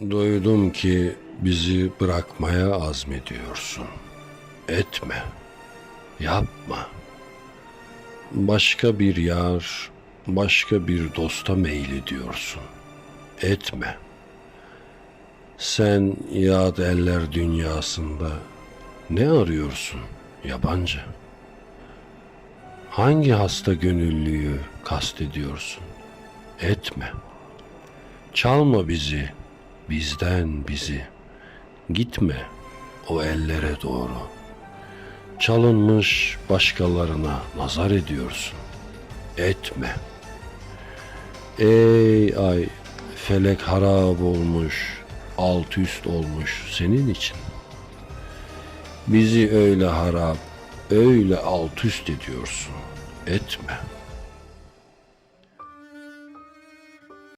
Duydum ki bizi bırakmaya azmediyorsun. Etme. Yapma. Başka bir yar, başka bir dosta meylediyorsun. Etme. Sen yad eller dünyasında ne arıyorsun yabancı? Hangi hasta gönüllüyü kastediyorsun? Etme. Çalma bizi, bizden bizi. Gitme o ellere doğru. Çalınmış başkalarına nazar ediyorsun. Etme. Ey ay, felek harap olmuş, alt üst olmuş senin için. Bizi öyle harap, öyle alt üst ediyorsun. Etme.''